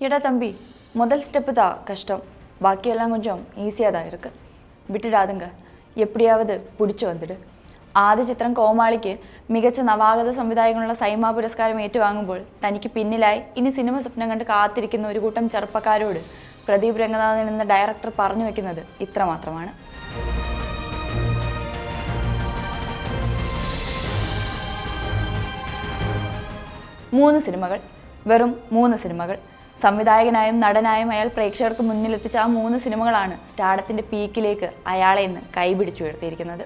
எடா தம்பி முதல் ஸ்டெப்பு தான் கஷ்டம் பாக்கியெல்லாம் கொஞ்சம் ஈஸியாக தான் இருக்கு വിട്ടിടാതുങ്ക എപ്പിടിയാവത് പിടിച്ചു വന്നിട് ആദ്യ ചിത്രം കോമാളിക്ക് മികച്ച നവാഗത സംവിധായകനുള്ള സൈമ പുരസ്കാരം ഏറ്റുവാങ്ങുമ്പോൾ തനിക്ക് പിന്നിലായി ഇനി സിനിമ സ്വപ്നം കണ്ട് കാത്തിരിക്കുന്ന ഒരു കൂട്ടം ചെറുപ്പക്കാരോട് പ്രദീപ് രംഗനാഥൻ എന്ന ഡയറക്ടർ പറഞ്ഞു വെക്കുന്നത് ഇത്രമാത്രമാണ് മൂന്ന് സിനിമകൾ വെറും മൂന്ന് സിനിമകൾ സംവിധായകനായും നടനായും അയാൾ പ്രേക്ഷകർക്ക് മുന്നിലെത്തിച്ച ആ മൂന്ന് സിനിമകളാണ് സ്റ്റാഡത്തിന്റെ പീക്കിലേക്ക് അയാളെ ഇന്ന് കൈപിടിച്ചുയർത്തിയിരിക്കുന്നത്.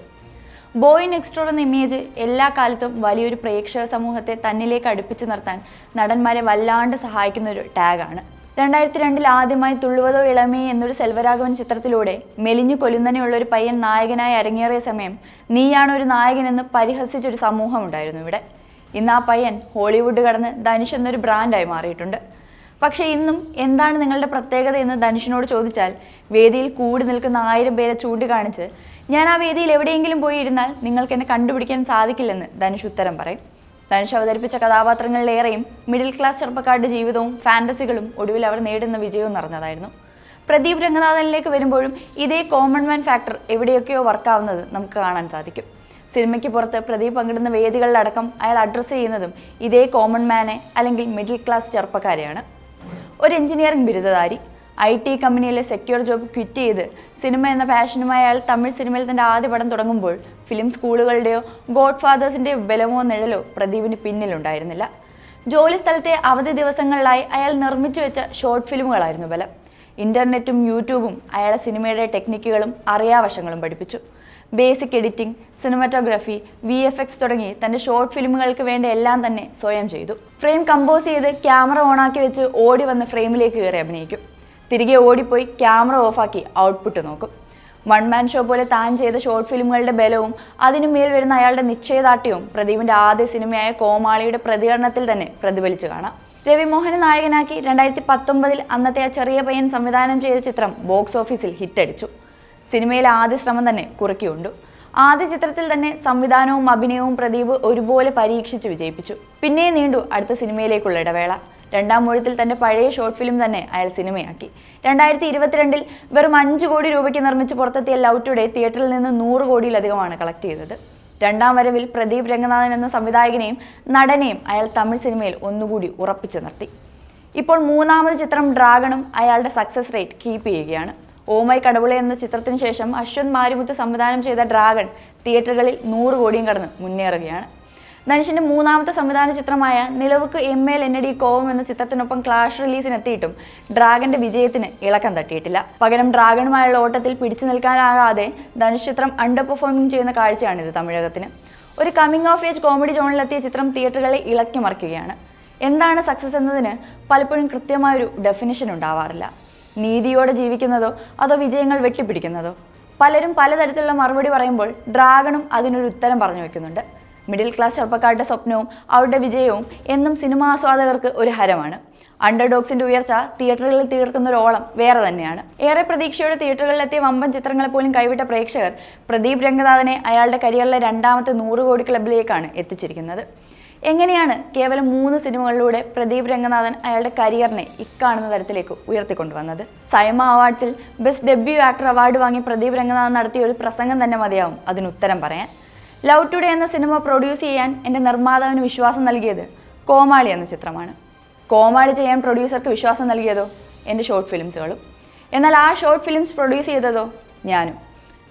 ബോയ് നെക്സ്റ്റ് ഡോർ എന്ന ഇമേജ് എല്ലാ കാലത്തും വലിയൊരു പ്രേക്ഷക സമൂഹത്തെ തന്നിലേക്ക് അടുപ്പിച്ചു നിർത്താൻ നടന്മാരെ വല്ലാണ്ട് സഹായിക്കുന്ന ഒരു ടാഗാണ്. രണ്ടായിരത്തി രണ്ടിൽ ആദ്യമായി തുള്ളുവതോ ഇളമേ എന്നൊരു സെൽവരാഘവൻ ചിത്രത്തിലൂടെ മെലിഞ്ഞു കൊല്ലുന്നനെയുള്ള ഒരു പയ്യൻ നായകനായി അരങ്ങേറിയ സമയം നീയാണ് ഒരു നായകനെന്ന് പരിഹസിച്ചൊരു സമൂഹമുണ്ടായിരുന്നു ഇവിടെ. ഇന്ന് ആ പയ്യൻ ഹോളിവുഡ് കടന്ന് ധനുഷ് എന്നൊരു ബ്രാൻഡായി മാറിയിട്ടുണ്ട്. പക്ഷേ ഇന്നും എന്താണ് നിങ്ങളുടെ പ്രത്യേകത എന്ന് ധനുഷിനോട് ചോദിച്ചാൽ വേദിയിൽ കൂടി നിൽക്കുന്ന ആയിരം പേരെ ചൂണ്ടിക്കാണിച്ച് ഞാൻ ആ വേദിയിൽ എവിടെയെങ്കിലും പോയി ഇരുന്നാൽ നിങ്ങൾക്ക് എന്നെ കണ്ടുപിടിക്കാൻ സാധിക്കില്ലെന്ന് ധനുഷ് ഉത്തരം പറയും. ധനുഷ് അവതരിപ്പിച്ച കഥാപാത്രങ്ങളിലേറെയും മിഡിൽ ക്ലാസ് ചെറുപ്പക്കാരുടെ ജീവിതവും ഫാന്റസികളും ഒടുവിൽ അവർ നേടുന്ന വിജയവും നിറഞ്ഞതായിരുന്നു. പ്രദീപ് രംഗനാഥനിലേക്ക് വരുമ്പോഴും ഇതേ കോമൺ മാൻ ഫാക്ടർ എവിടെയൊക്കെയോ വർക്കാവുന്നത് നമുക്ക് കാണാൻ സാധിക്കും. സിനിമയ്ക്ക് പുറത്ത് പ്രദീപ് പങ്കിടുന്ന വേദികളിലടക്കം അയാൾ അഡ്രസ്സ് ചെയ്യുന്നതും ഇതേ കോമൺ മാനെ അല്ലെങ്കിൽ മിഡിൽ ക്ലാസ് ചെറുപ്പക്കാരെയാണ്. ഒരു എഞ്ചിനീയറിംഗ് ബിരുദധാരി. ഐ ടി കമ്പനിയിലെ സെക്യൂർ ജോബ് ക്വിറ്റ് ചെയ്ത് സിനിമ എന്ന പാഷനുമായി അയാൾ തമിഴ് സിനിമയിൽ തന്റെ ആദ്യ പടം തുടങ്ങുമ്പോൾ ഫിലിം സ്കൂളുകളുടെയോ ഗോഡ് ഫാദേഴ്സിന്റെയോ ബലമോ നിഴലോ പ്രദീപിന് പിന്നിലുണ്ടായിരുന്നില്ല ജോലി സ്ഥലത്തെ അവധി ദിവസങ്ങളിലായി അയാൾ നിർമ്മിച്ചു വെച്ച ഷോർട്ട് ഫിലിമുകളായിരുന്നു ബലം. ഇന്റർനെറ്റും യൂട്യൂബും അയാളെ സിനിമയുടെ ടെക്നിക്കുകളും അറിയാവശങ്ങളും പഠിപ്പിച്ചു. Basic editing cinematography V F X തുടങ്ങി തന്റെ ഷോർട്ട് ഫിലിമുകൾക്ക് വേണ്ട എല്ലാം തന്നെ സ്വയം ചെയ്തു. ഫ്രെയിം കമ്പോസ് ചെയ്ത് ക്യാമറ ഓണാക്കി വെച്ച് ഓടി വന്ന് ഫ്രെയിമിലേക്ക് കയറി അഭിനയിക്കും. തിരികെ ഓടിപ്പോയി ക്യാമറ ഓഫാക്കി ഔട്ട്പുട്ട് നോക്കും. വൺ മാൻ ഷോ പോലെ താൻ ചെയ്ത ഷോർട്ട് ഫിലിമുകളുടെ ബലവും അതിനു മേൽ വരുന്ന അയാളുടെ നിശ്ചയദാർഢ്യവും പ്രദീപിന്റെ ആദ്യ സിനിമയായ കോമാളിയുടെ പ്രതികരണത്തിൽ തന്നെ പ്രതിഫലിച്ചു കാണാം. രവിമോഹനെ നായകനാക്കി രണ്ടായിരത്തി പത്തൊമ്പതിൽ അന്നത്തെ ആ ചെറിയ പയ്യൻ സംവിധാനം ചെയ്ത ചിത്രം ബോക്സ് ഓഫീസിൽ ഹിറ്റടിച്ചു. സിനിമയിലെ ആദ്യ ശ്രമം തന്നെ കുറയ്ക്കുകയുണ്ടു ആദ്യ ചിത്രത്തിൽ തന്നെ സംവിധാനവും അഭിനയവും പ്രദീപ് ഒരുപോലെ പരീക്ഷിച്ച് വിജയിപ്പിച്ചു. പിന്നെ നീണ്ടു അടുത്ത സിനിമയിലേക്കുള്ള ഇടവേള. രണ്ടാം മൂഴത്തിൽ തന്റെ പഴയ ഷോർട്ട് ഫിലിം തന്നെ അയാൾ സിനിമയാക്കി. രണ്ടായിരത്തി ഇരുപത്തിരണ്ടിൽ വെറും അഞ്ച് കോടി രൂപയ്ക്ക് നിർമ്മിച്ച് പുറത്തെത്തിയ ലവ് ടുഡേ തിയേറ്ററിൽ നിന്ന് നൂറ് കോടിയിലധികമാണ് കളക്ട് ചെയ്തത്. രണ്ടാം വരവിൽ പ്രദീപ് രംഗനാഥൻ എന്ന സംവിധായകനെയും നടനെയും അയാൾ തമിഴ് സിനിമയിൽ ഒന്നുകൂടി ഉറപ്പിച്ചു നിർത്തി. ഇപ്പോൾ മൂന്നാമത് ചിത്രം ഡ്രാഗണും അയാളുടെ സക്സസ് റേറ്റ് കീപ്പ് ചെയ്യുകയാണ്. ഓമൈ കടവുളെ എന്ന ചിത്രത്തിന് ശേഷം അശ്വന്ത് മാരിമുത്ത് സംവിധാനം ചെയ്ത ഡ്രാഗൺ തിയേറ്ററുകളിൽ നൂറ് കോടിയും കടന്ന് മുന്നേറുകയാണ്. ധനുഷിന്റെ മൂന്നാമത്തെ സംവിധാന ചിത്രമായ നിലവുക്ക് എം എൽ എൻ ഡി കോവം എന്ന ചിത്രത്തിനൊപ്പം ക്ലാഷ് റിലീസിനെത്തിയിട്ടും ഡ്രാഗന്റെ വിജയത്തിന് ഇളക്കം തട്ടിയിട്ടില്ല. പകരം ഡ്രാഗണുമായുള്ള ഓട്ടത്തിൽ പിടിച്ചു നിൽക്കാനാകാതെ ധനുഷ് ചിത്രം അണ്ടർ പെർഫോമിംഗ് ചെയ്യുന്ന കാഴ്ചയാണ് ഇത് തമിഴകത്തിന്. ഒരു കമ്മിങ് ഓഫ് ഏജ് കോമഡി ജോണിലെത്തിയ ചിത്രം തിയേറ്ററുകളെ ഇളക്കി മറിക്കുകയാണ്. എന്താണ് സക്സസ് എന്നതിന് പലപ്പോഴും കൃത്യമായൊരു ഡെഫിനിഷൻ ഉണ്ടാവാറില്ല. നീതിയോടെ ജീവിക്കുന്നതോ അതോ വിജയങ്ങൾ വെട്ടിപ്പിടിക്കുന്നതോ? പലരും പലതരത്തിലുള്ള മറുപടി പറയുമ്പോൾ ഡ്രാഗണും അതിനൊരു ഉത്തരം പറഞ്ഞു വെക്കുന്നുണ്ട്. മിഡിൽ ക്ലാസ് ചെറുപ്പക്കാരുടെ സ്വപ്നവും അവരുടെ വിജയവും എന്നും സിനിമാ ആസ്വാദകർക്ക് ഒരു ഹരമാണ്. അണ്ടർഡോഗ്സിന്റെ ഉയർച്ച തിയേറ്ററുകളിൽ തീർക്കുന്ന ഓളം വേറെ തന്നെയാണ്. ഏറെ പ്രതീക്ഷയോടെ തിയേറ്ററുകളിലെത്തിയ വമ്പൻ ചിത്രങ്ങളെ പോലും കൈവിട്ട പ്രേക്ഷകർ പ്രദീപ് രംഗനാഥനെ അയാളുടെ കരിയറിലെ രണ്ടാമത്തെ നൂറ് കോടി ക്ലബിലേക്കാണ് എത്തിച്ചിരിക്കുന്നത്. എങ്ങനെയാണ് കേവലം മൂന്ന് സിനിമകളിലൂടെ പ്രദീപ് രംഗനാഥൻ അയാളുടെ കരിയറിനെ ഇക്കാണുന്ന തരത്തിലേക്ക് ഉയർത്തിക്കൊണ്ടുവന്നത്? സൈമ അവാർഡ്സിൽ ബെസ്റ്റ് ഡെബ്യൂ ആക്ടർ അവാർഡ് വാങ്ങി പ്രദീപ് രംഗനാഥൻ നടത്തിയ ഒരു പ്രസംഗം തന്നെ മതിയാവും. അതിന് ഉത്തരം പറയാൻ. ലവ് ടുഡേ എന്ന സിനിമ പ്രൊഡ്യൂസ് ചെയ്യാൻ എന്റെ നിർമ്മാതാവിന് വിശ്വാസം നൽകിയത് കോമാളി എന്ന ചിത്രമാണ്. കോമാളി ചെയ്യാൻ പ്രൊഡ്യൂസർക്ക് വിശ്വാസം നൽകിയതോ? എന്റെ ഷോർട്ട് ഫിലിംസുകളും. എന്നാൽ ആ ഷോർട്ട് ഫിലിംസ് പ്രൊഡ്യൂസ് ചെയ്തതോ? ഞാനും.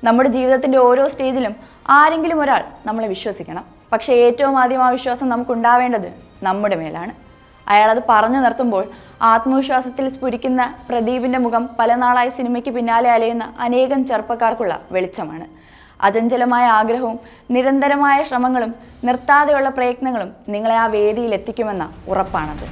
നമ്മുടെ ജീവിതത്തിന്റെ ഓരോ സ്റ്റേജിലും ആരെങ്കിലും ഒരാൾ നമ്മളെ വിശ്വസിക്കണം. പക്ഷേ ഏറ്റവും ആദ്യം ആ വിശ്വാസം നമുക്കുണ്ടാവേണ്ടത് നമ്മുടെ മേലാണ്. അയാളത് പറഞ്ഞു നിർത്തുമ്പോൾ ആത്മവിശ്വാസത്തിൽ സ്ഫുരിക്കുന്ന പ്രദീപിന്റെ മുഖം പല നാളായി സിനിമയ്ക്ക് പിന്നാലെ അലയുന്ന അനേകം ചെറുപ്പക്കാർക്കുള്ള വെളിച്ചമാണ്. അചഞ്ചലമായ ആഗ്രഹവും നിരന്തരമായ ശ്രമങ്ങളും നിർത്താതെയുള്ള പ്രയത്നങ്ങളും നിങ്ങളെ ആ വേദിയിൽ എത്തിക്കുമെന്ന ഉറപ്പാണത്.